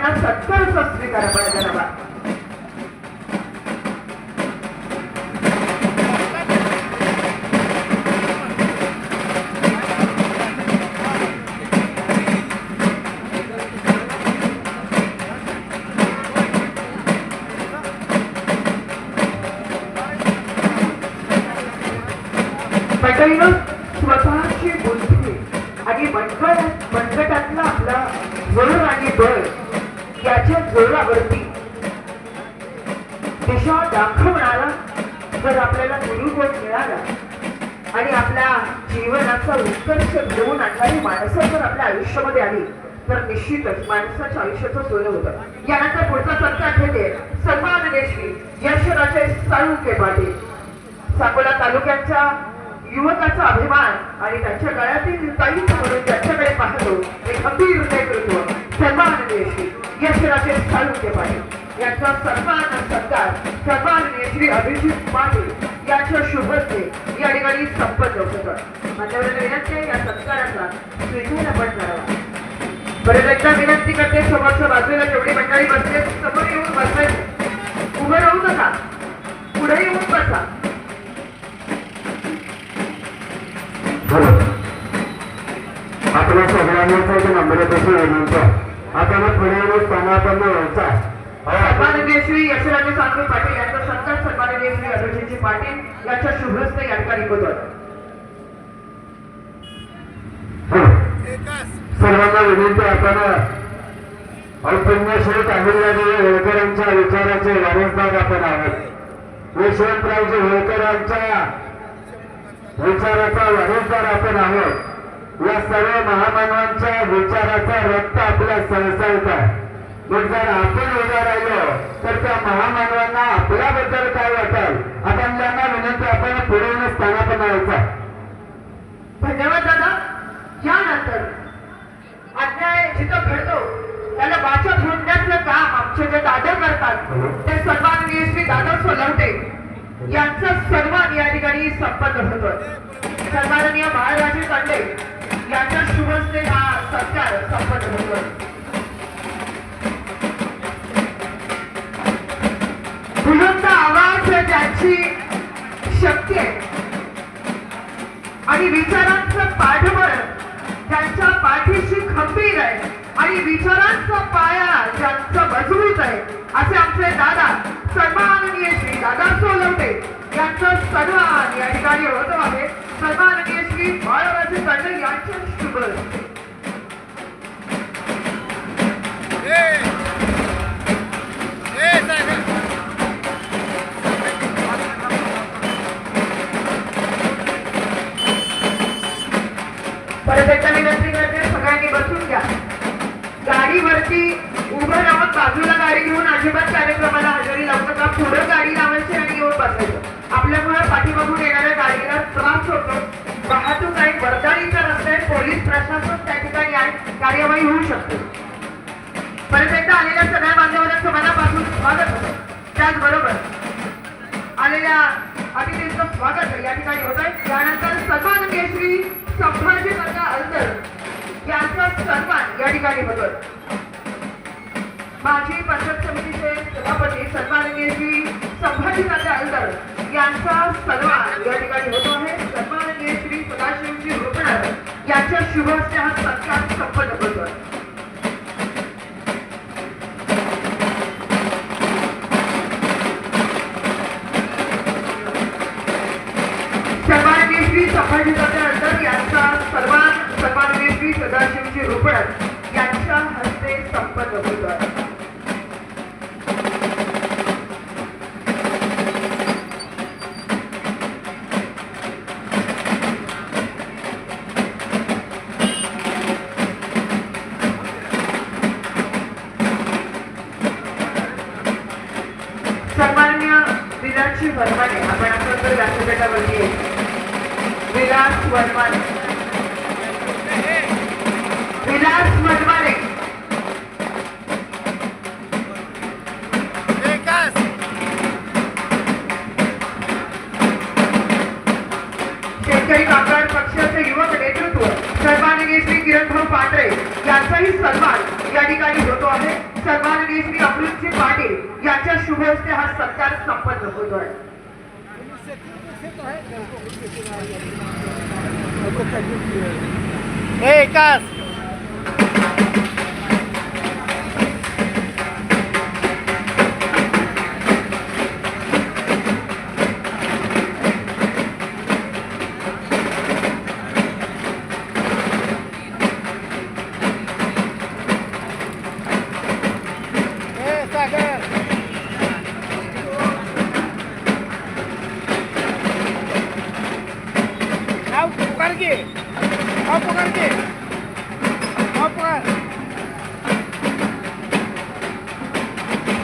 सर्वांना सत्कार स्वीकार पाहिजे मंडळीनं स्वतःची बुद्धी आणि बंकट बंकटातला आपला जोर आणि बळ. याच्या जोरावरती दिशा दाखवणारा जर आपल्याला गुरुगोट मिळाला आणि आपल्या जीवनाचा उत्कर्ष घेऊन आणणारी माणसं जर आपल्या आयुष्यामध्ये आली तर निश्चितच माणसाच्या आयुष्याचं सोनं होतं. यानंतर पुढचा सत्कार घेते सन्मान देशवी यशराचे साळुके पाटील. सांगोला तालुक्याच्या युवकाचा अभिमान आणि त्यांच्या गळ्यातील ताईचा म्हणून त्यांच्याकडे पाहतो. एक गंभीर नेतृत्व. सन्मान देशी यशराजे साळुंके पाटील. यांचा सन्मान सत्कार सन्माननीय श्री अभिजित पाटील यांच्या शुभ या ठिकाणी संपन्न होतं माझ्यावर विनंती आहे या सत्काराचा स्वीकार आपण करावा. परत एकदा विनंती करते समोरच्या बाजूला जेवढी मंडळी बसले समोर येऊन बसायचे उभं राहू नका. पुढे येऊन बसा. आपल्या सगळ्यांनाच नंबर नम्रतेची विनंती आपण पुढे स्थानापन्न व्हायचा सन्माननीय श्री यशराजे सांगवे पाटील यांचा सत्कार सन्माननीय श्री अभिजितजी पाटील यांच्या या ठिकाणी होतं सर्वांना विनंती आपण औपन्याश्री तामिळनाडू होळकरांच्या विचाराचे वारसदार आपण आहोत. यशवंतरावजी होळकरांच्या विचाराचा वारसदार आपण आहोत. या सर्व महामानवांच्या विचाराचा रक्त आपल्या संस्थायत आहे. मग जर आपण उभा राहिलो तर त्या महामानवांना आपल्याबद्दल काय वाटेल? आपण त्यांना विनंती आपण पुढे व्हायचा धन्यवाद दादा यानंतर अन्याय जिथं घडतो त्याला वाचा फोडण्याचं काम आमचे जे दादा करतात ते सन्माननीय श्री दादा सोलवटे यांचा सन्मान या ठिकाणी संपन्न होतो सन्माननीय बाळराजे कांडे याच्या शुभस्ते हा सत्कार संपन्न होतो. बुलंद आवाज ज्याची शक्ती आहे. आणि विचारांचं पाठबळ त्यांच्या पाठीशी खंबीर आहे. आणि विचारांचा पाया ज्यांचा मजबूत आहे. असे आमचे दादा सन्माननीय श्री दादा सोलवते. यांचं सन्मान या ठिकाणी होतो आहे. सन्माननीय श्री बाळराजे कर्णे यांच्या शुभ. परत एकदा विनंती करते सगळ्यांनी बसून घ्या. गाडीवरती उभं राहून बाजूला गाडी घेऊन अजिबात कार्यक्रमाला हजेरी लावू नका. पुढं गाडी लावायची आणि येऊन बसायचं. आपल्यामुळे पाठीमागून येणाऱ्या गाडीला त्रास होतो. वाहतूक आहे वर्दळीचा रस्ता आहे. पोलीस प्रशासन त्या ठिकाणी कार्यवाही होऊ शकते. परत एकदा आलेल्या सगळ्या बांधवांचं मनापासून स्वागत होतं. त्याचबरोबर आलेल्या अतिथींचं स्वागत या ठिकाणी होत आहे त्यानंतर सन्मान केसरी संभाजी काका अंतर यांचा सन्मान या ठिकाणी होतोय. माजी पंचायत समितीचे सभापती सन्माननीयजी श्री संभाजी काका अल्तर यांचा सन्मान या ठिकाणी होतो आहे. सन्माननीय श्री सदाशिवजी रुपणार यांच्या शुभ आहे. विलास वर्माने विलास वर्माने शेतकरी कामगार पक्षाचे युवक नेतृत्व सन्माननीय श्री किरणभाऊ पांढरे यांचाही सन्मान या ठिकाणी होतो आहे. सन्माननीय श्री अमृतजी पाटील यांच्या शुभ हस्ते हा सत्कार संपन्न होतोय. Hey, Cass!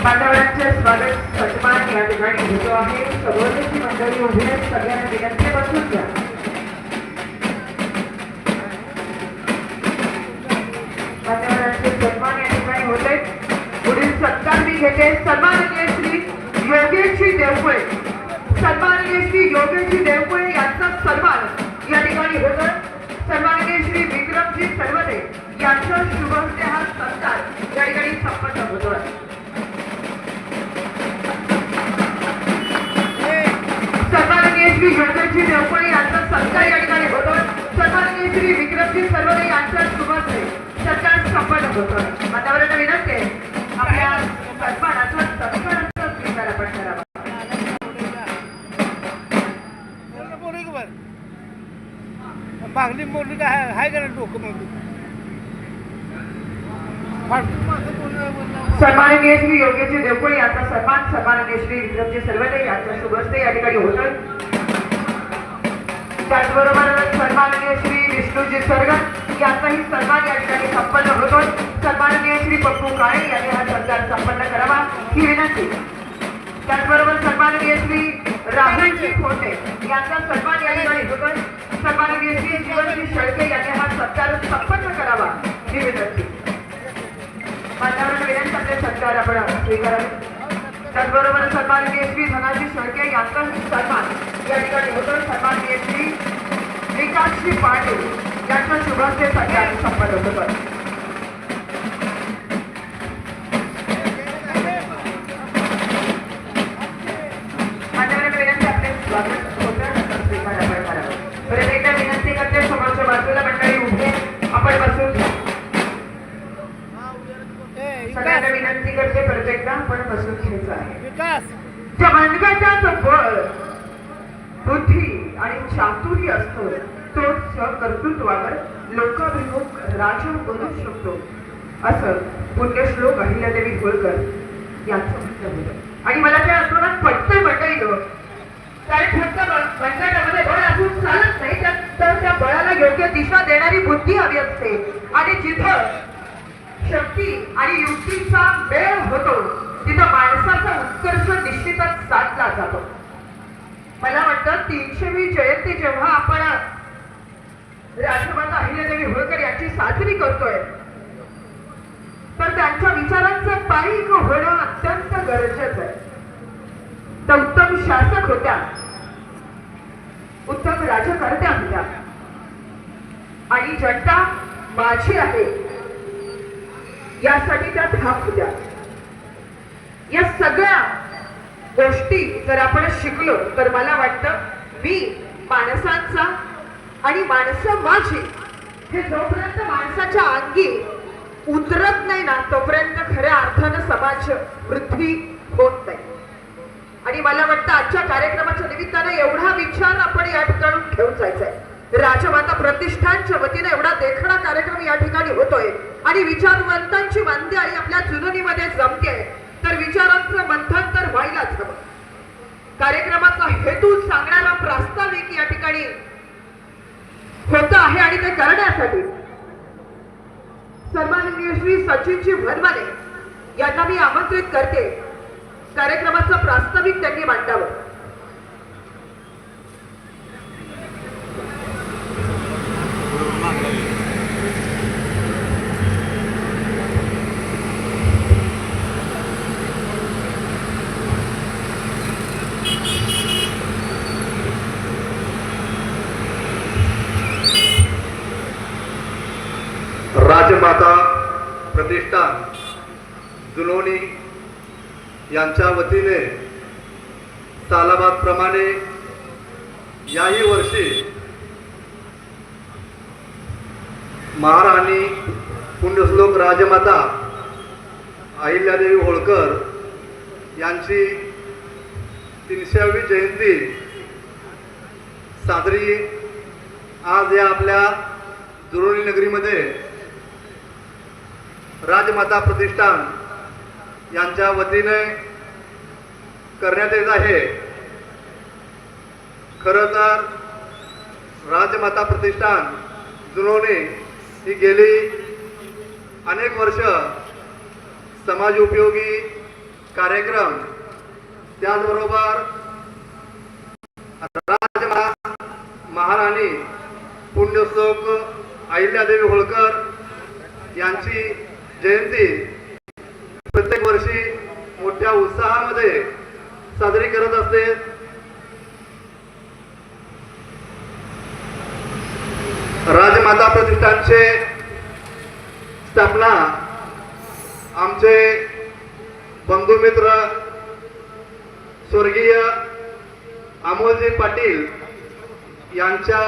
मान्यवरांचे स्वागत सन्मान या ठिकाणी होतो आहे. सभोवतीची मंडळी उभी आहेत. सगळ्यांना विनंती बसून घ्या. मान्यवरांचे सन्मान या ठिकाणी होते पुढील सत्कार मी घेते. सन्माननीय श्री योगेशजी देवकुळे सन्माननीय श्री योगेशजी देवकुळे यांचा सन्मान या ठिकाणी होतो सन्माननीय श्री विक्रमजी सर्वदे यांचं शुभ श्री देवपणे यांचा सत्कार या ठिकाणी होतो सन्माननीय श्री विक्रमजी सर्वदे यांचा शुभचे सत्कार संपन्न होतो मातावरांना विनंती आहे. आपल्या सन्मानाचा सत्काराचा स्वीकार आपण करावा. मागणी मोडली का हाय का डोकं बोलणं- सन्माननीय श्री योगेशजी देवपणे यांचा सन्मान सन्माननीय श्री विक्रमजी सर्वदे यांचा शुभस्ते या ठिकाणी होतोय. त्याचबरोबर सन्माननीय श्री विष्णूजी सरगट यांचाही सन्मान या ठिकाणी संपन्न होतो सन्माननीय श्री पप्पू काळे यांनी हा सत्कार संपन्न करावा ही विनंती. त्याचबरोबर सन्माननीय श्री राहुलजी खोटे यांचा सन्मान या ठिकाणी होतो सन्माननीय श्री जीवनजी शेळके यांनी हा सत्कार संपन्न करावा ही विनंती. वातावरण विनंती आपले सत्कार आपण स्वीकारावे. त्याचबरोबर सन्माननीय श्री धनाजी शेळके यांचाही सन्मान. या ठिकाणी होतो सन्माननीय श्री विकासजी पाटील यांच्या शुभास्ते सत्कार संपन्न होतो. बसून घ्यायचं आहे. ज्या मनगटाचं बळ बुद्धी आणि चातुर्य असतो तो कर्तृत्वावर लोकाभिमुख राजा बनू शकतो. असं पुण्यश्लोक अहिल्यादेवी होळकर यांचं म्हणणं होतं. आणि मला त्या आंदोलनात पटतंय ग. कारण फक्त बळ असून चालत नाही त्या- तर त्या बळाला योग्य दिशा देणारी बुद्धी हवी असते. आणि जिथं शक्ती आणि युक्तीचा मेळ होतो तिथं माणसाचा उत्कर्ष निश्चितच साधला जातो. मला वाटतं तीनशेवी जयंती जेव्हा आपण राजमाता अहिल्यादेवी होळकर यांची साजरी करतोय तर त्यांच्या विचारांचं पायीक होणं अत्यंत गरजेचं आहे. त्या उत्तम शासक होत्या उत्तम राजकर्त्या होत्या. आणि जनता माझी आहे यासाठी त्या ठाम होत्या. या सगळ्या गोष्टी जर आपण शिकलो तर मला वाटतं मी माणसांचा आणि माणसं माझी हे जोपर्यंत माणसाच्या अंगी उतरत नाही ना तोपर्यंत खऱ्या अर्थानं समाज वृद्धी होत नाही. आणि मला वाटतं आजच्या कार्यक्रमाच्या निमित्तानं एवढा विचार आपण या ठिकाणी घेऊन जायचा आहे राजमाता प्रतिष्ठानच्या वतीने एवढा देखणा कार्यक्रम या ठिकाणी होतोय. आणि विचारवंतांची मांदी आणि आपल्या जुननीमध्ये जमते आहे विचारांचं मंथन तर व्हायलाच हवं. कार्यक्रमाचा हेतू सांगणारा प्रास्ताविक या ठिकाणी होत आहे आणि ते करण्यासाठी. सन्माननीय श्री सचिनजी भरमाने यांना मी आमंत्रित करते. कार्यक्रमाचं प्रास्ताविक त्यांनी मांडावं. राजमाता जुनोनी यांच्या वतीने सालाबादप्रमाणे याही वर्षी महाराणी पुण्यश्लोक राजमाता अहिल्यादेवी होळकर यांची तीनशेवी जयंती साजरी आज या आपल्या जुरोली नगरीमध्ये राजमाता प्रतिष्ठान यांच्या वतीने करण्यात येत आहे. खरं तर राजमाता प्रतिष्ठान जुनोनी ही गेली अनेक वर्ष समाज उपयोगी कार्यक्रम. त्याचबरोबर राजमा महाराणी पुण्यश्लोक अहिल्यादेवी होळकर यांची जयंती. प्रत्येक वर्षी मोठ्या उत्साहामध्ये साजरी करत असते. राजमाता प्रतिष्ठानचे स्थापना आमचे बंधुमित्र स्वर्गीय अमोलजी पाटील यांच्या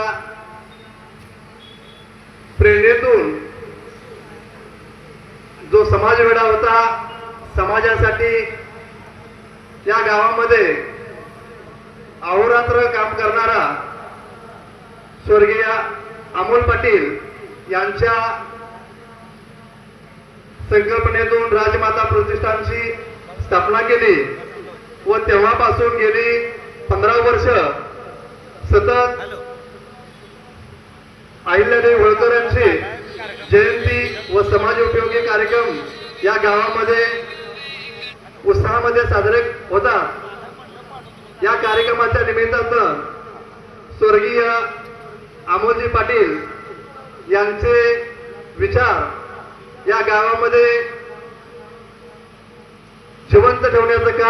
प्रेरणेतून जो समाजवेढा होता समाजासाठी या गावामध्ये अहोरात्र काम करणारा स्वर्गीय अमोल पाटील यांच्या संकल्पनेतून राजमाता प्रतिष्ठानची स्थापना केली व तेव्हापासून गेली पंधरा वर्ष सतत अहिल्यादेवी होळकर यांची जयंती व समाज उपयोगी कार्यक्रम या गावामध्ये उत्साहामध्ये साजरे होतात या कार्यक्रमाच्या निमित्तानं स्वर्गीय आमोजी पाटील यांचे विचार या गावामध्ये जिवंत ठेवण्याचं काम